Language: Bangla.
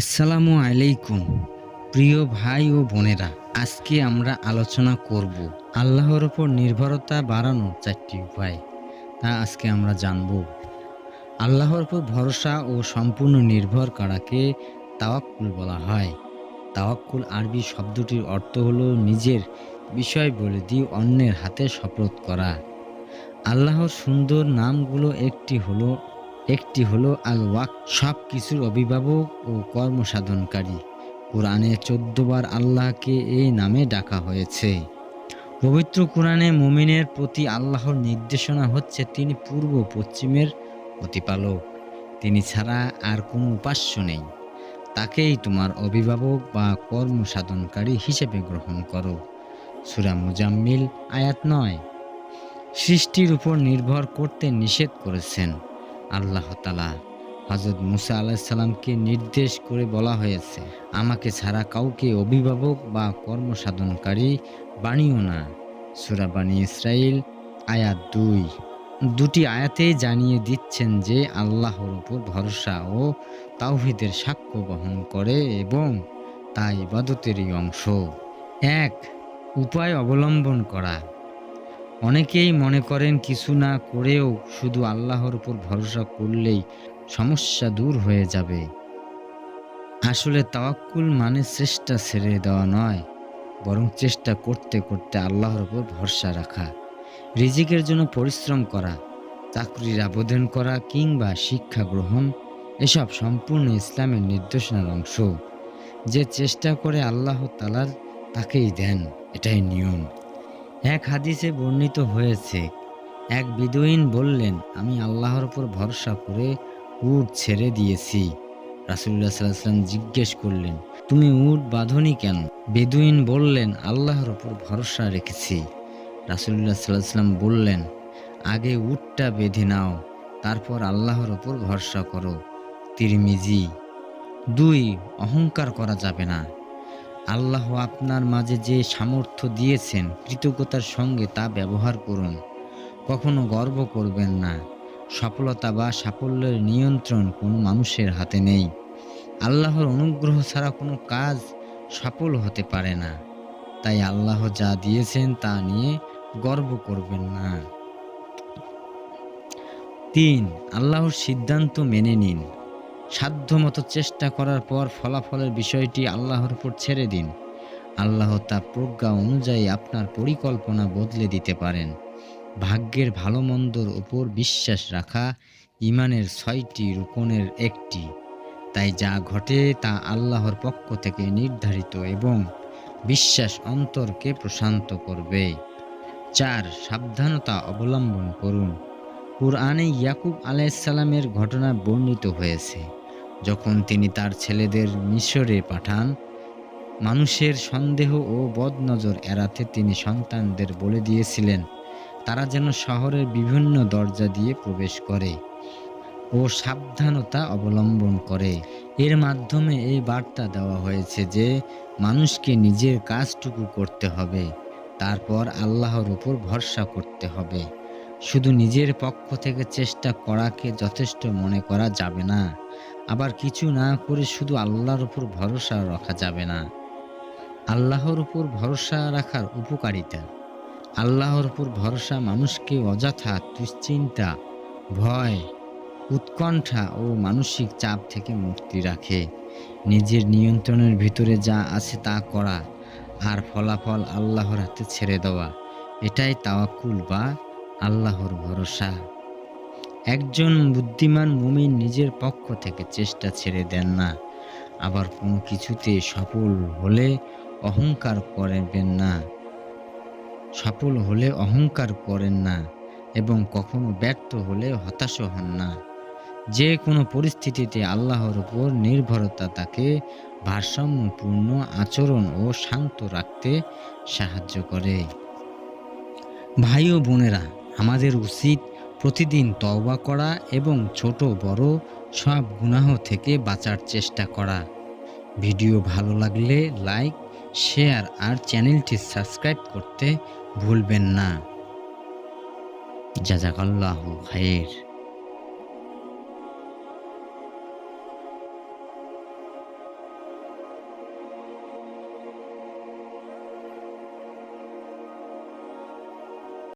আসসালামু আলাইকুম, প্রিয় ভাই ও বোনেরা। আজকে আমরা আলোচনা করব আল্লাহর ওপর নির্ভরতা বাড়ানোর চারটি উপায়। তা আজকে আমরা জানব। আল্লাহর উপর ভরসা ও সম্পূর্ণ নির্ভর করাকে তাওয়াক্কুল বলা হয়। তাওয়াক্কুল আরবি শব্দটির অর্থ হলো নিজের বিষয় বলে দিয়ে অন্যের হাতে শপথ করা। আল্লাহর সুন্দর নামগুলো একটি হলো একটি হলো আল ওয়াক সব কিছুর অভিভাবক ও কর্মসাধনকারী। কোরআনে চোদ্দ বার আল্লাহকে এই নামে ডাকা হয়েছে। পবিত্র কোরআনে মুমিনের প্রতি আল্লাহর নির্দেশনা হচ্ছে তিনি পূর্ব পশ্চিমের প্রতিপালক। তিনি ছাড়া আর কোনো উপাস্য নেই। তাকেই তোমার অভিভাবক বা কর্মসাধনকারী হিসেবে গ্রহণ করো। সুরা মুজাম্মিল, আয়াত নয়। সৃষ্টির উপর নির্ভর করতে নিষেধ করেছেন। আল্লাহ তালা হজরত মুসা আলাহিসাল্লামকে নির্দেশ করে বলা হয়েছে, আমাকে ছাড়া কাউকে অভিভাবক বা কর্মসাধনকারী বানিও না। সুরা বানি ইসরাইল আয়াত দুই। দুটি আয়াতেই জানিয়ে দিচ্ছেন যে আল্লাহর উপর ভরসা ও তাওহিদের সাক্ষ্য বহন করে এবং তা ইবাদতেরই অংশ। এক, উপায় অবলম্বন করা। অনেকেই মনে করেন কিছু না করেও শুধু আল্লাহর উপর ভরসা করলেই সমস্যা দূর হয়ে যাবে। আসলে তাওয়াক্কুল মানে চেষ্টা ছেড়ে দেওয়া নয়, বরং চেষ্টা করতে করতে আল্লাহর উপর ভরসা রাখা, রিজিকের জন্য পরিশ্রম করা, চাকরির আবেদন করা কিংবা শিক্ষা গ্রহণ এসব সম্পূর্ণ ইসলামের নির্দেশনার অংশ। যে চেষ্টা করে আল্লাহ তালার তাকেই দেন, এটাই নিয়ম। এক হাদিসে বর্ণিত হয়েছে, এক বিদুইন বললেন, আমি আল্লাহর উপর ভরসা করে উট ছেড়ে দিয়েছি। রাসুল্লাহ সাল্লাম জিজ্ঞেস করলেন, তুমি উট বাঁধনি কেন? বেদুইন বললেন, আল্লাহর উপর ভরসা রেখেছি। রাসুল্লাহ সাল্লাম বললেন, আগে উটটা বেঁধে নাও, তারপর আল্লাহর উপর ভরসা করো। তিরমিজি, দুই, অহংকার করা যাবে না। আল্লাহ আপনার মাঝে যে সামর্থ্য দিয়েছেন, কৃতজ্ঞতার সঙ্গে তা ব্যবহার করুন। কখনো গর্ব করবেন না। সফলতা বা সাফল্যের নিয়ন্ত্রণ কোনো মানুষের হাতে নেই। আল্লাহর অনুগ্রহ ছাড়া কোনো কাজ সফল হতে পারে না। তাই আল্লাহ যা দিয়েছেন তা নিয়ে গর্ব করবেন না। তিন, আল্লাহর সিদ্ধান্ত মেনে নিন। সাধ্যমতো চেষ্টা করার পর ফলাফলের বিষয়টি আল্লাহর উপর ছেড়ে দিন। আল্লাহ তা প্রজ্ঞা অনুযায়ী আপনার পরিকল্পনা বদলে দিতে পারেন। ভাগ্যের ভালো মন্দর উপর বিশ্বাস রাখা ইমানের ছয়টি রুকনের একটি। তাই যা ঘটে তা আল্লাহর পক্ষ থেকে নির্ধারিত এবং বিশ্বাস অন্তরকে প্রশান্ত করবে। চার, সাবধানতা অবলম্বন করুন। কুরআনে ইয়াকুব আলাইসাল্লামের ঘটনা বর্ণিত হয়েছে। যখন তিনি তার ছেলেদের মিশরে পাঠান, মানুষের সন্দেহ ও বদনজর এড়াতে তিনি সন্তানদের বলে দিয়েছিলেন, তারা যেন শহরের বিভিন্ন দরজা দিয়ে প্রবেশ করে ও সাবধানতা অবলম্বন করে। এর মাধ্যমে এই বার্তা দেওয়া হয়েছে যে, মানুষকে নিজের কাজটুকু করতে হবে, তারপর আল্লাহর উপর ভরসা করতে হবে। শুধু নিজের পক্ষ থেকে চেষ্টা করাকে যথেষ্ট মনে করা যাবে না। আবার কিছু না করে শুধু আল্লাহর উপর ভরসা রাখা যাবে না। আল্লাহর উপর ভরসা রাখার উপকারিতা। আল্লাহর উপর ভরসা মানুষকে অযথা দুশ্চিন্তা, ভয়, উৎকণ্ঠা ও মানসিক চাপ থেকে মুক্তি রাখে। নিজের নিয়ন্ত্রণের ভিতরে যা আছে তা করা আর ফলাফল আল্লাহর হাতে ছেড়ে দেওয়া। এটাই তাওয়াক্কুল বা আল্লাহর ভরসা। একজন বুদ্ধিমান মুমিন নিজের পক্ষ থেকে চেষ্টা ছেড়ে দেন না, আবার কোনো কিছুতে সফল হলে অহংকার করবেন না। সফল হলে অহংকার করেন না এবং কখনো ব্যর্থ হলে হতাশ হন না। যে কোনো পরিস্থিতিতে আল্লাহর উপর নির্ভরতা তাকে ভারসাম্যপূর্ণ আচরণ ও শান্ত রাখতে সাহায্য করে। ভাই ও বোনেরা, আমাদের উচিত প্রতিদিন তওবা করা এবং ছোট বড় সব গুনাহ থেকে বাঁচার চেষ্টা করা। ভিডিও ভালো লাগলে লাইক, শেয়ার আর চ্যানেলটি সাবস্ক্রাইব করতে ভুলবেন না। জাজাকাল্লাহ খায়ের।